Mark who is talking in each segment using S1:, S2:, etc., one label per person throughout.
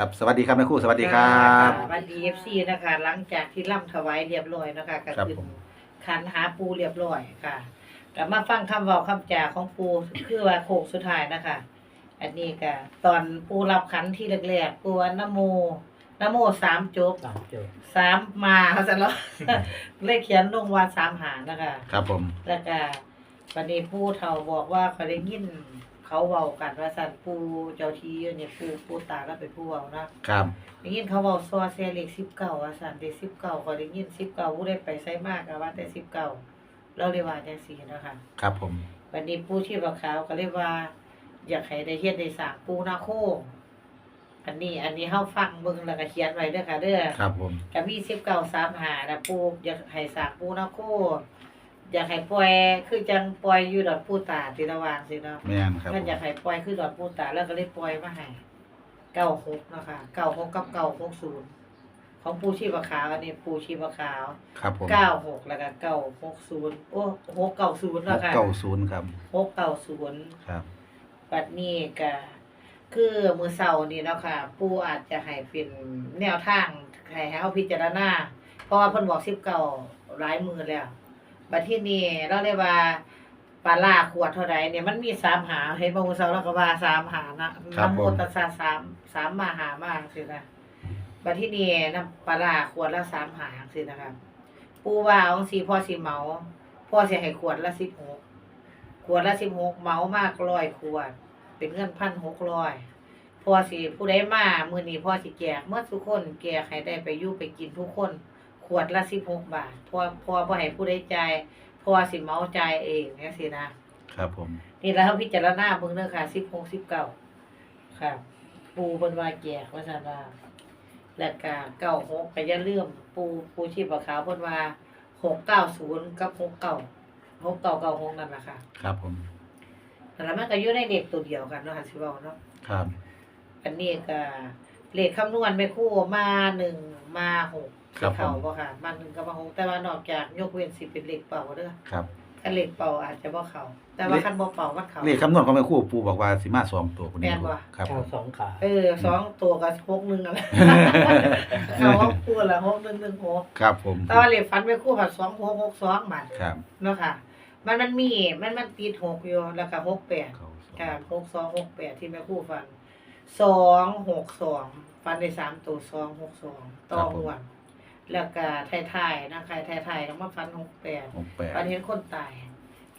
S1: ครับสวัสดีครับแม่ครู่สวัสดีครับ
S2: สวัสดีเอฟซีนะคะ หลังจากที่ล่ำถวายเรียบร้อยนะคะก็
S1: ครับ
S2: ขึ้น
S1: ผม
S2: ขันหาปูเรียบร้อยค่ะก็มาฟังคำเว้าคำจาของปูคือว่าโค้งสุดท้ายนะคะ อันนี้ก็ตอนปูรับขันที่แรกๆปูว่านะโมนะโมสามจบ
S3: สามเจอ
S2: สามมาเขาจะแล้วเลขเขียนลงว่าสามหางนะคะ
S1: ครับผม
S2: แล้วก็วันนี้ผู้เฒ่าบอกว่าเขาได้ยิน เขาเว้ากันว่าสันปูเจ้าทีอยู่เนี่ยปูปูตาแล้วเป็นผู้เว้านะครับ ได้ยินเขาเว้าซอเซเลขสิบเก้าว่าสันเด็กสิบเก้าเขาได้ยินสิบเก้าผู้ได้ไปใช้มากอะว่าแต่สิบเก้าเราเรียกว่าจังสี่นะคะ
S1: ครับผม
S2: วันนี้ผู้ที่บอกขาวก็เรียกว่า อยากให้ได้เฮ็ดได้สร้างปูนาโคอันนี้อันนี้เฮาฟังเบิ่งแล้วก็เขียนไว้เด้อค่ะเด้อ
S1: ครับผม
S2: ก็มีสิบเก้าสามหานะปูอยากให้สร้างปูนาโค อยากให้ปล่อยคือจังปล่อยอยู่ดอกปูตาที่ระหว่างสิเนาะ
S1: แม่นครับ
S2: มันอยากให้ปล่อยคือดอกปูตาแล้วก็เลยปล่อยมาให้เก้าหกเนาะคะเก้าหกกับเก้าหกศูนย์ของปูชีพขาวอันนี้ปูชีพขาว
S1: ครับผม
S2: เก้าหกแล้วก็เก้าหกศูนย์โอ้หกเก้าศูนย์
S1: ห
S2: เนาะ
S1: ก
S2: ค่ะ
S1: เก้าศูนย์ครับ
S2: หกเก้าศูนย์
S1: ครับ
S2: บัดนี้ก็คือมือเสาร์นี่เนาะค่ะ ปู่อาจจะให้เป็นแนวทางให้เฮาพิจารณาเพราะว่าเพิ่นบอก19หลายมือแล้ว บัดที่นี่เราเรียกว่าปลาล่าขวดเท่าใดเนี่ยมันมี3หาเห็นบ่มือเสาร์เราก็ว่า3หานะนะโมตัสสะ3 3มาหามาจังซี่นะบัดที่นี่น้ำปลาล่าขวดละ3หาจังซี่นะครับ ปู่ว่าเอาจังซี่พ่อสิเหมาพ่อสิให้ขวดละ16ขวดละสิบหกเมามากร้อยขวด เป็นเงินพันหกร้อยพอสิผู้ใดมามื้อนี้พอสิแจกเมื่อทุกคนแจกให้ได้ไปอยู่ไปกินทุกคน ขวดละสิบหกบาทพอพอบ่ให้ผู้ใดจ่ายพอสิเมาจ่ายเองจังซี่นะครับ
S1: ผม
S2: นี่แล้วพิจารณาเบิ่งเด้อค่ะสิบหกสิบเก้าค่ะ ปูเพิ่นว่าแจกว่าซั่นว่าแล้วก็เก้าหกก็อย่าลืมปูปูชีพขาวเพิ่นว่าหกเก้าศูนย์กับหกเก้าหกเก้าเก้าหกนั่นล่ะค่ะ
S1: ครับผม
S2: แล้วมันก็อยู่ในเด็กตัวเดียวกันเนาะค่ะสิเว้าเนาะ
S1: ครับ
S2: อันนี้ก็เลขคำนวณไปคู่มาหนึ่งมาหก
S1: ครับผ
S2: เข้ามบ่ค่ะมาหนึ่งกับมาหกแต่ว่านอกจากยกเว้นสิเป็นเลขเป่าเด้อ
S1: ครับ
S2: คันเลขเป่าอาจจะบ่เข้าแต่ว่าคันบ่เป่ามันเข้า
S1: เลขคำนวณของแม่ครู่ปูบอกว่าสิมาสองตัวคนนี้
S2: แม่นบ่
S1: ครับผ
S3: เก้าม สองขา
S2: เออสองตัวกับหกหนึ่งอะไรเขาว่าคู่ละหกหนึ่งหนึ่งหก
S1: ครับผม
S2: แต่ว่าเลขฟันไปคู่กับสองหกหกสองมัน
S1: ครับ
S2: เนาะค่ะ มันมันมีมันมันติดหกอยู่แล้วก็หกแปด
S1: เขาสอง
S2: ค่ะหกสองหกแปดที่แม่ครู่ฟันสองหกสองฟันได้สามตัวสองหกสองต่อหวน แล้วก็ไทยๆนะใครไทยๆแล้วมาฟันหกแปด
S1: หกแปด
S2: ฟันเห็นคนตาย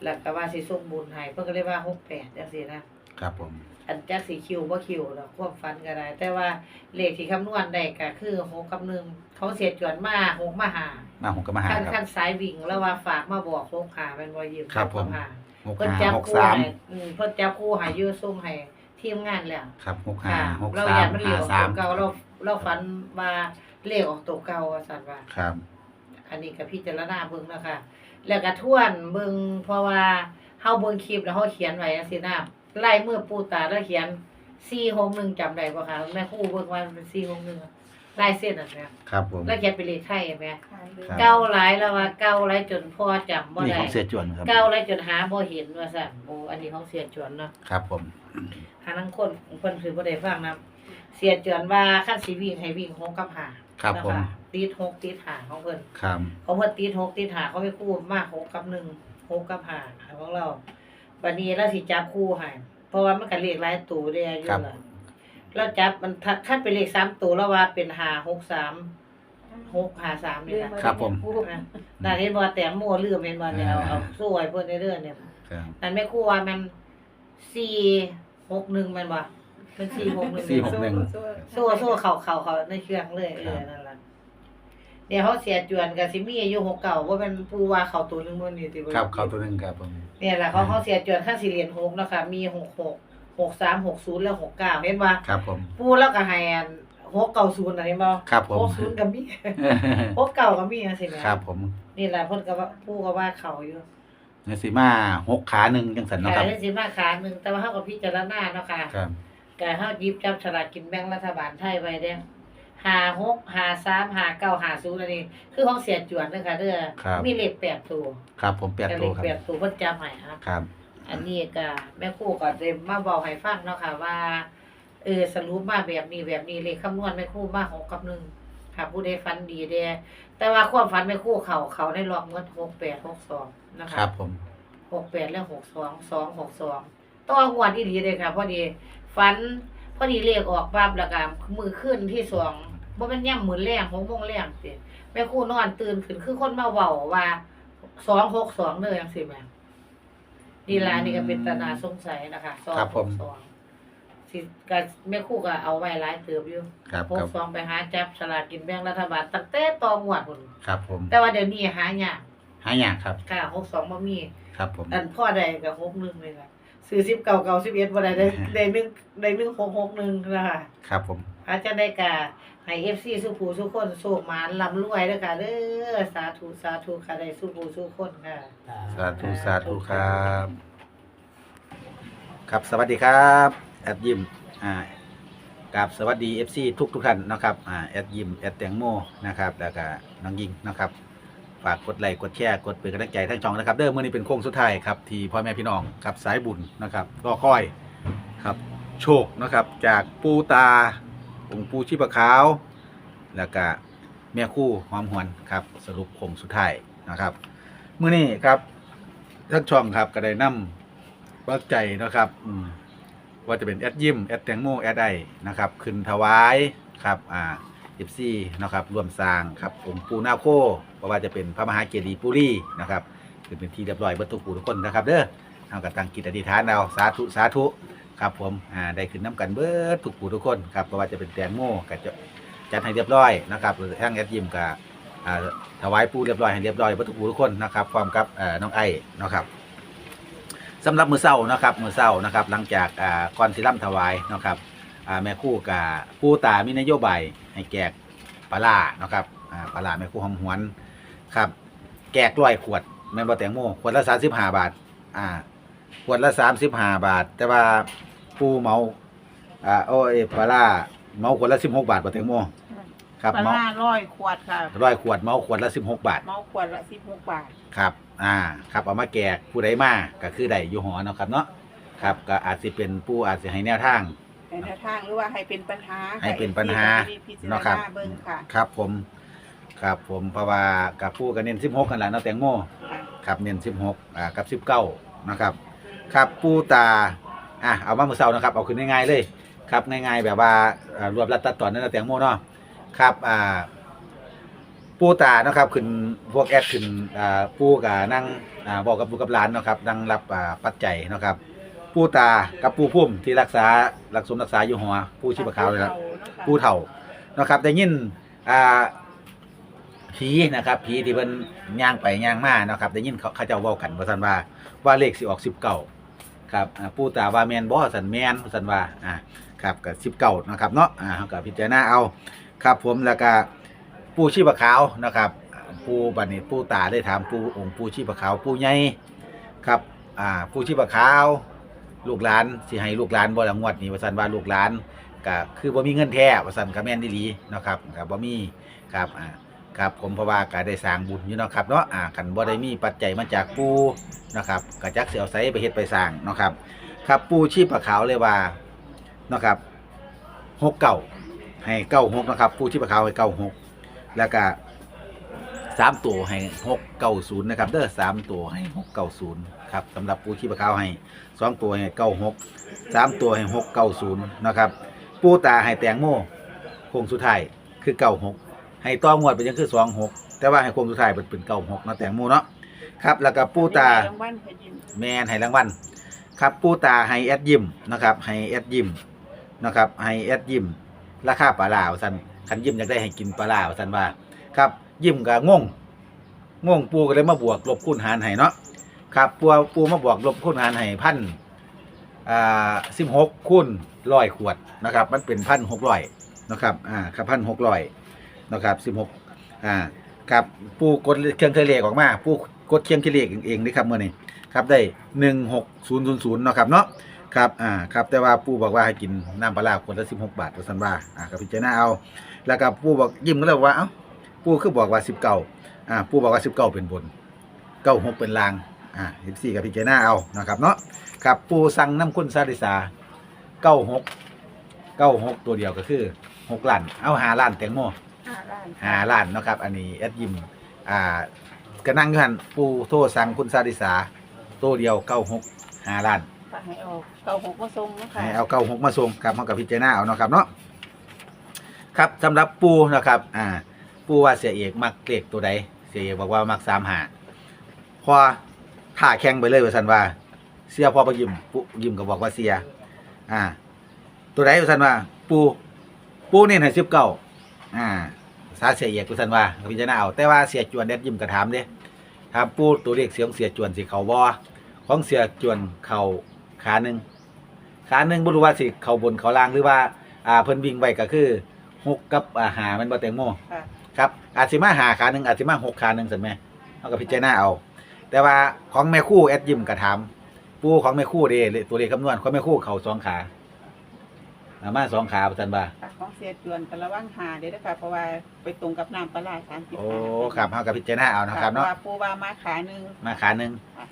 S2: แล้วก็ว่าสิส่งบุญให้เพิ่นก็เลยว่าหกแปดจังซี่นะครับ
S1: ผม
S2: อันจักสีคิวบ่คิวดอกความฟันก็ได้ แต่ว่าเลขที่คำนวณได้ก็คือหกกับหนึ่งเขาเสียจวนมาหกมาหา
S1: มาหกกับมาหา
S2: ขั้น
S1: ครั
S2: ขั้
S1: บ
S2: นสายวิ่งแล้วว่าฝากมาบอกหกหาเป็นบ่ยืม
S1: ครับผม
S2: หา
S1: หก
S2: เพิ่น
S1: ห้า
S2: จับ
S1: หก
S2: คู่
S1: สาม
S2: ให้อืมเพิ่นจับคู่ให้อยู่ส่งให้ทีมงานแล้ว
S1: ครับหกห้า
S2: ค่ะ
S1: หก
S2: เรา
S1: สา
S2: อยามกมันเหลี
S1: ห้า
S2: ยว
S1: สาม
S2: ตัวเก่าเราเราฝันว่า เลขออกตัวเก่าว่าซั่นว่า
S1: ครับ
S2: อันนี้ก็พิจารณาเบิ่งนะคะแล้วก็ทวนเบิ่งเพราะว่าเฮาเบิ่งคลิปแล้วเฮาเขียนไว้จังซี่นะลายมือปูตาแล้วเขียน461จำได้บ่คะแม่ครูเบิ่งว่ามันเป็น461ลายเส้นนั่นแหละ
S1: ครับผม
S2: แล้วเขียนเป็นเลขไทยเห็นไหม
S1: ครับ
S2: เก้าหลายแล้วว่าเก้าหลายจนพ่อจำบ่
S1: นี่
S2: ได้
S1: ของเสียจวนครับ
S2: เก้าหลายจนหาบ่เห็นว่าซั่นโอ้อันนี้ของเสียจวนเนาะ
S1: ครับผม
S2: หานังคนเพิ่นคือบ่ได้ฟังนํเสียจวนว่าคันสิวิ่งให้วิ่งหกกับห้า
S1: ครับผม
S2: นะคะติดหกติดห้าของเพิ่น
S1: ครับ
S2: เขาเพิ่นติดหกติดห้าเขาไปคู่มากหกกับหนึ่งหกกับห้าของเราบัดนี้เราสิจับคู่ให้เพราะว่ามันก็เลขหลายตัวเด้อายุ
S1: ครับ
S2: ล่ะเราจับมันถ้าคันเป็นเลขสามตัวแล้วว่าเป็นห้าหกสามหกห้าสามนี่นะ
S1: ครับผม
S2: อะแต่เห็นบ่แต่โม่ลืมเห็นบ่เนี่ยเอาเอาสู้ไว้เพิ่นเรื่อยๆเนี่ย
S1: ครับ
S2: นั่นแม่ครูว่ามัน461แม่นบ่ เป็น461
S1: สี่หกหนึ่ง
S2: สู้สู้เข้าเข้าเข้าในเครื่องเลยเออนั่นล่ะเดี๋ยวเขาเสียจวนก็สิมีอายุ69บ่แม่นผู้ว่าเข้าตัวหนึงบ่นี่ติบ่
S1: ครับเขาตัวหนึ่งครับผม
S2: เนี่ยล่ะเขาเขาเสียจวนคันสิเรียน6เนาะค่ะมี66 63 60แล้ว69เห็นบ่
S1: ครับผม
S2: ปู่แล้วก็ให้อัน690น่ะเห็นบ่
S1: ครับผม
S2: 60ก็มี69ก็มีจังซี่แหม
S1: ครับผม
S2: นี่แหละเพิ่นก็ว่าปู่ก็ว่าเขาอยู่
S1: เนสิมาหกขาหนึ่งจังสันเนาะค
S2: ขา
S1: รับ
S2: ยได้สิมาขาหนึ่งแต่ว่าเฮาก็พิจารณาเนาะค่ะ
S1: ครับ
S2: ก็เฮาหยิบจับฉลากกินแบ่งรัฐบาลไทยไว้เด้ห้าหกห้าสามห้าเก้าห้าศูนย์อันนี้ คือของเสียจวนเด้อค่ะเด้อ
S1: ครับ
S2: มีเลขแปดตัว
S1: ครับผมแปด
S2: แต่
S1: ตั
S2: เล
S1: ว
S2: ข
S1: ครับ
S2: แปดตัวเพิ่นจำให้ครับ
S1: ครับ
S2: อันนี้ก็แม่ครูก็ได้มาบอกให้ฟังเนาะค่ะว่าเออสรุปมาแบบนี้แบบนี้เลขคำนวณแม่ครู่มาหกกับหนึ่งค่ะผู้ใดฝันดีเด้แต่ว่าความฝันแม่ครู่เขาเขาในรอบเมื่อหกแปดหกสองนะคะ
S1: ครับผม
S2: หกแปดและหกสองสองหกสองต้องงวดที่ดีเลยค่ะพอดี ฝันพอดีเลขออกปั๊บแล้วก็มือขึ้นที่สองบ่แม่นย่ำมือแรงหกโมงแรงสิแม่ครู่นอนตื่นขึ้นคือคนมาเว้าว่าสองหกสองเลยจังซี่แม่นี่ล่ะนี่ก็เป็นตานาสงสัยนะคะสอง
S1: ครับ
S2: ห
S1: ผม
S2: กสองสิก็แม่ครู่ก็เอาไว้หลายเติบอยู่
S1: ครับ
S2: ห
S1: ค
S2: ก
S1: รับ
S2: สองไปหาจับสลากกินแบ่งรัฐบาลตั้งแต่ตองวดพุ่น
S1: ครับผม
S2: แต่ว่าเดี๋ยวนี้หายาก
S1: หายากครับ
S2: ค่ะหกสองบ่มี
S1: ครับผม
S2: อันพ่อใดกับหกหนึ่งเลยค่ะ ซื้อสิบเก่าเก่าสิบเอ็ดบ่ได้ได้ได้หนึ่งได้หนึ่งหกหกหนึ่งนะคะ
S1: ครับผม
S2: อาจจะได้กาให้เอฟซีสุภูสุคนโชคหมานลำรวยเด้อค่ะเด้อสาธุสาธุค่ะได้สุภูสุคนค่ะ
S1: สาธุสาธุครับ ครับสวัสดีครับแอดยิมอ่ากับสวัสดี FC ทุกทุกท่านนะครับอ่าแอดยิมแอดแตงโมนะครับแล้วก็น้องยิงนะครับ ฝากกดไลค์กดแชร์กดเป็นกำลังใจทั้งช่องนะครับ เด้อมื่อนี้เป็นโค้งสุดท้ายครับที่พ่อแม่พี่น้องกับสายบุญนะครับรอคอยครับโชคนะครับจากปูตาองค์ปูชีพขาว แล้วก็แม่คู่หอมหวนครับสรุปโค้งสุดท้ายนะครับเมื่อนี้ครับทั้งช่องครับก็ได้นำปักใจนะครับอืมว่าจะเป็นแอดยิมแอดแตงโมแอดไอนะครับขึ้นถวายครับอ่า เอฟซีนะครับร่วมสร้างครับองค์ปูนาโคเพราะว่าจะเป็นพระมหาเจดีย์ปุรีนะครับขึ้นเป็นที่เรียบร้อยเบรรทุกปูทุกคนนะครับเด้อทำกับตังกิจอธิษฐานเอาสาธุสาธุครับผมอ่าได้ขึ้นน้ำกันเบิดทุกปูทุกคนครับเพราะว่าจะเป็นแตงโมก็จะจัดให้เรียบร้อยนะครับหรือทางแอดยิมกับอ่าถวายปูเรียบร้อยให้เรียบร้อยเบรรทุกปูทุกคนนะครับพร้อมกับอ่าน้องไอ้นะครับสำหรับมือเศร้านะครับมือเศร้านะครับหลังจากอ่าก่อนสิล่ำถวายนะครับ อ่าแม่ครู่กับผู้ตามีนโยบายให้แจกปลาล่านะครับอ่าปลาล่าแม่ครู่หอมหวนครับแจกร้อยขวดแม่นบ่แตงโมขวดละสามสิบห้าบาทอ่าขวดละสามสิบห้าบาท แต่ว่าผู้เหมาอ่าโอ้ยปลาล่าเหมาขวดละสิบหกบาทบ่แตงโมครับ
S3: ปลา
S1: เหมา
S3: ร้าร้อยขวดค่ะ
S1: ร้อยขวดเหมาขวดละสิบหกบาท
S3: เมาขวดละสิบหกบาท
S1: ครับ อ่า ครับ เอามาแจกผู้ใดมาก็คือได้อยู่หอเนาะครับเนาะ ครับ ก็อาจสิเป็นผู้อาจสิให้แนวทาง
S3: ในแนวทางหรือว่าให้เป็นปัญหา
S1: ให้เป็นปัญหา
S3: ให้ FC
S1: เนาะครับ
S3: พิจารณาเบิ่งค่ะ
S1: ครับผม ครับผมเพราะว่ากับผู้ก็เน้น16กันแหละเนาะแตงโม
S3: ค่ะ
S1: ครับเน้น16อ่ากับ19นะครับ ครับผู้ตาอะเอามามือเสานะครับเอาขึ้นง่ายๆเลย ครับง่ายๆแบบว่าอ่ารวบรัดตัดตอนนั่นนะแตงโมเนาะครับอ่าปูตาเนาะครับขึ้นพวกแอดขึ้นอ่าปูกับนั่งอ่าบอกกับลูกกับหลานเนาะครับนั่งรับอ่าปัจจัยเนาะครับ ปูตากับปูพุ่มที่รักษารักสมรักษาอยู่หัวปูชีพขาวเลยครับผู้เฒ่าเนาะครับได้ยินอ่าผีนะครับผีที่เพิ่นย่างไปย่างมาเนาะครับได้ยินเขาเขาเจ้าเว้ากันว่าซั่นว่าว่าเลขสิออก19ครับอ่าปู่ตาว่าแม่นบ่ซั่นแม่นว่าซั่นว่าอ่าครับก็19นะครับเนาะอ่าเฮาก็พิจารณาเอาครับผมแล้วก็ปู่ชีพขาวนะครับอ่าปู่บัดนี้ปู่ตาได้ถามปู่องค์ปู่ชีพขาวปู่ใหญ่ครับอ่าปู่ชีพขาว ลูกหลานสิให้ลูกหลานบ่ละงวดนี้ว่าซั่นว่าลูกหลานก็คือบ่มีเงินแท้ว่าซั่นก็แม่นอีหลีเนาะครับก็บ่มีครับอ่าครับผมเพราะว่าก็ได้สร้างบุญอยู่เนาะครับเนาะอ่าคันบ่ได้มีปัจจัยมาจากปูนะครับก็จักสิเอาไสไปเฮ็ดไปสร้างเนาะครับ ครับปูชีพขาวเลยว่าเนาะครับ69ให้96นะครับปูชีพขาวให้96แล้วก็สามตัวให้690นย์นะครับเด้อสามตัวให้690 ครับสำหรับปู่ชีพขาวให้สองตัวให้96สามตัวให้690นะครับปูตาให้แตงโมโค้งสุดท้ายคือเก้าหกให้ต่องวดไปยังคือสองหกแต่ว่าให้โค้งสุดท้ายเป็นเป็นเก้าหกนะแตงโมเนาะครับแล้วก็ปูตาแมนให้รางวัลครับปูตาให้แอดยิมนะครับให้แอดยิมนะครับให้แอดยิมราคาปลาลาวสันคันยิมอยากได้ให้กินปลาลาวสันว่าครับยิมก็งงงงปูก็เลยมาบวกลบคูณหารให้เนาะ ครับปูปูมาบวกลบคูณหารให้พันอ่าสิบหกคูณร้อยขวดนะครับ มันเป็นพันหกร้อยนะครับอ่าครับพันหกร้อยนะครับสิบหกอ่าครับปูกดเครื่องเทเลขออกมาปูกดเครื่องเทเลขเองนี่ครับเมื่อนี้ครับได้หนึ่งหกศูนย์ศูนย์ศูนย์นะครับเนาะครับอ่าครับแต่ว่าปูบอกว่าให้กินน้ำปลาร้าขวดละสิบหกบาทตัวสันว่าอ่าก็พิจารณาเอา แล้วก็ปูบอกยิ้มก็เลยว่าเอ้าปูคือบอกว่าสิบเก้าอ่าปูบอกว่าสิบเก้าเป็นบนเก้าหกเป็นลาง อ่าสิบสี่กับพิจารณาเอานะครับเนาะครับปู่สั่งน้ำข้นซาดิสาเก้าหกเก้าหกตัวเดียวก็คือหกล้านเอาหาล้านแตงโม
S3: ห้าล้าน
S1: หาล้านเนาะครับ อันนี้แอดยิมอ่ากระนั่งอยู่หันปูโทรสั่งคุณสาริสาตัวเดียวเก้าหกหาล้าน
S3: ค่ะให้เอาเก้าหกมาส่งนะคะ
S1: ให้เอาเก้าหกมาส่งครับเฮากับพิจารณาเอาเนาะครับเนาะครับสำหรับปูนะครับอ่าปูว่าเสียเอกมักเลขตัวใดเสียเอกบอกว่ามักสามหาพอ ท่าแข่งไปเลยว่าสันว่า เสียพอไปยิมปูยิมก็บอกว่าเสีย อ่า ตัวใดว่าสันว่า ปูปูเนี่ยให้สิบเก้าอ่าสาเสียเอกว่าสันว่าก็พิจารณาเอาแต่ว่าเสียจวนเด็ดยิมก็ถามเด้ถามปูตัวเลขเสียงเสียจวนสิเขาบ่ของเสียจวนเขาขาหนึ่งขาหนึ่งบ่รู้ว่าสิเขาบนเขาล่างหรือว่า อ่าเพิ่นวิ่งไว้ก็คือหกกับอ่าหามันบ่แตงโม
S3: ค่ะ
S1: ครับอาจสิมาหาขาหนึ่งอาจสิมาหกขาหนึ่งสันแม่เอาก็พิจารณาเอา แต่ว่าของแม่คู่แอดยิมก็ถามปูของแม่คู่เด้ตัวเลขคำนวณของแม่คู่เขาสองขาอามาสองขาประจันบ่า
S3: ค่ะของเสียจวนกระวังหาเด้อนะคะเพราะว่าไปตรงกับน้ำปลาร้าสามสิบ
S1: โอ้ครับเฮาก็พิจารณาเอานะครับเนาะ
S3: ว่าปูว่ามาขาหนึ่ง
S1: มาขาหนึ่ง
S3: ค่ะ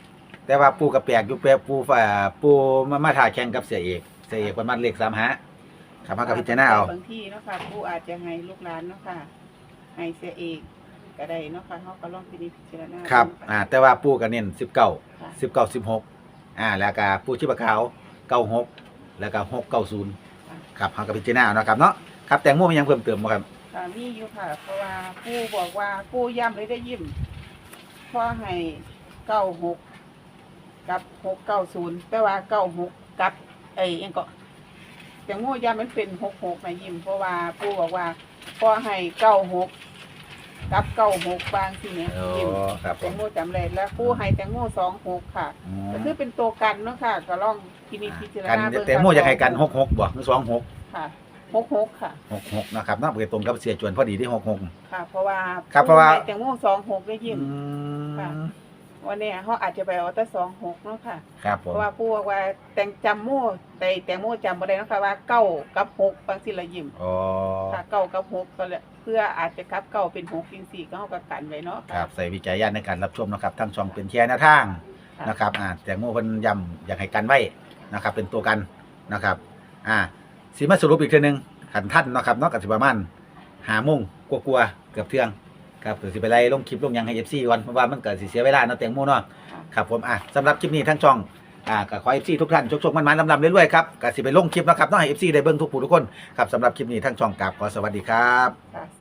S1: แต่ว่าปูกับแปลกอยู่แปลกปูฝ่าปูมามาถ่ายแข่งกับเสียเอกเสียเอกมันมัดเลขสามหาครับเฮาก็พิจารณาเอา
S3: บางที่เนาะค่ะปูอาจจะให้ลูกหลานเนาะค่ะให้เสียเอก ก็ได้เนาะค่ะเขาก็ลองพินิจพิจารณา
S1: ครับ อ่า แต่ว่าปูก็เน้นสิบเก้า
S3: ค่ะ
S1: สิบเก้าสิบหกอ่า แล้วก็ปูชิบะขาวเก้าหกแล้วก็หกเก้าศูนย์ครับเขากับพิจารณาเอาเนาะครับเนาะครับแตงโมมีหยังเพิ่มเติมบ่ครับ
S3: ค่ะมีอยู่ค่ะ เพราะว่าปูบอกว่าปูย้ำเลยได้ยิ้มพอให้เก้าหกกับหกเก้าศูนย์แต่ว่าเก้าหกกับไอ้เองก็แต่งูย้ำมันเป็นหกหกนะยิ้มเพราะว่าปูบอกว่าพอให้เก้าหก กับเก้าหกบางทีเนี่ย
S1: โอ้
S3: ยิ้ม
S1: ครับผ
S3: แต่
S1: ม
S3: งูจำเลยแล้วปูให้แต่งูสองหกค่ะ
S1: อืม
S3: ก็คือเป็นตัวกันเนาะค่ะ ก็ลองพินิจพิจาร
S1: กัน
S3: ณาเบิ่ง
S1: แตงโมอยากให้กันหกหกบ่หรือสองหก
S3: ค่ะหกหกค่ะ
S1: หกหกนะครับเนาะเปิดตรงกับเสียจวนพอดีที่หกหก
S3: ค่ะ เพราะว่า
S1: ครับเพราะว่า
S3: ปูให้แต่งูสองหกได้ยิ้ม
S1: อืม
S3: ค่ะ วันนี้เขาอาจจะไปเอาแต่สองหกเนาะค่ะ
S1: ครับผ
S3: เพ
S1: ม
S3: ราะว่าผู้บอกว่าแต่งจำโม่แต่แต่โม่จำบ่ได้เนาะค่ะว่าเก้ากับหกบางสิละยิ้ม
S1: อ๋อ
S3: ค่ะเก้ากับหกก็เลยเพื่ออาจจะกลับเก้าเป็นหกจริงสี่ก็เขาก็กันไว้เนาะ
S1: ครับใส่วิจัยญาณในการรับชมนะครับทั้งช่องเป็นแชร์แนวทาง
S3: ค่ะ
S1: นะครับอ่าแตงโมเพิ่นย้ำอยากให้กันไว้นะครับ เป็นตัวกันนะครับ อ่าสิมาสรุปอีกเทีนึงขันท่านเนาะครับเนาะกับสิประมาณหาโมงกลัวๆเกือบเที่ยง ครับเดี๋ยวสิไปไล่ลงคลิปลงหยังให้ FC ก่อนเพราะว่ามันเกิดสิเสียเวลาเนาะแตงโมเนาะ
S3: ค่ะ
S1: ครับผมอะสำหรับคลิปนี้ทั้งช่องอ่าก็ขอ FC ทุกท่านชกๆมันๆลำๆเรื่อยๆครับก็สิไปลงคลิปเนาะครับเนาะให้ FC ได้เบิ่งทุกผู้ทุกคนครับสำหรับคลิปนี้ทั้งช่องกราบขอสวัสดีครับ
S3: ค่ะ